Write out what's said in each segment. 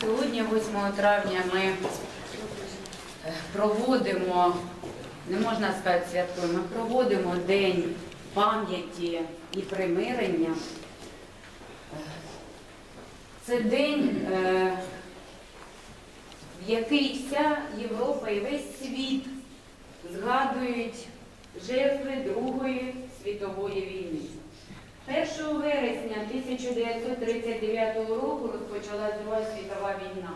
Сьогодні, 8 травня, ми е, проводимо, не можна сказати святкуємо, ми проводимо День пам'яті і примирення. Це день, е, в який вся Європа і весь світ згадують жертви Другої світової війни. 1 вересня 1939 року розпочалась Друга світова війна.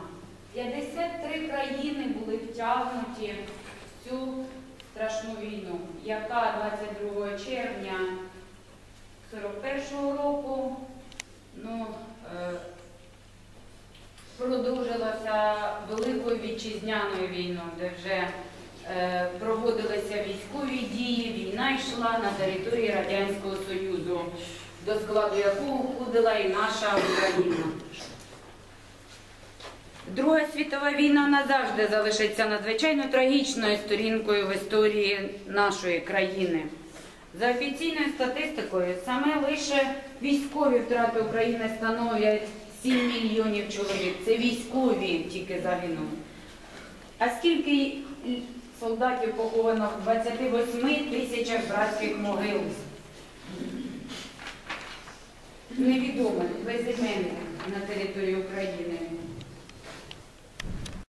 53 країни були втягнуті в цю страшну війну, яка 22 червня 41 року ну, е, продовжилася Великою вітчизняною війною, де вже е, проводилися військові дії, війна йшла на території Радянського Союзу, до складу якого входила і наша Україна. Друга світова війна назавжди залишиться надзвичайно трагічною сторінкою в історії нашої країни. За офіційною статистикою, саме лише військові втрати України становлять 7 мільйонів чоловік. Це військові тільки загинули. А скільки солдатів поховано в 28 тисячах братських могил? Невідомо, безіменних на території України.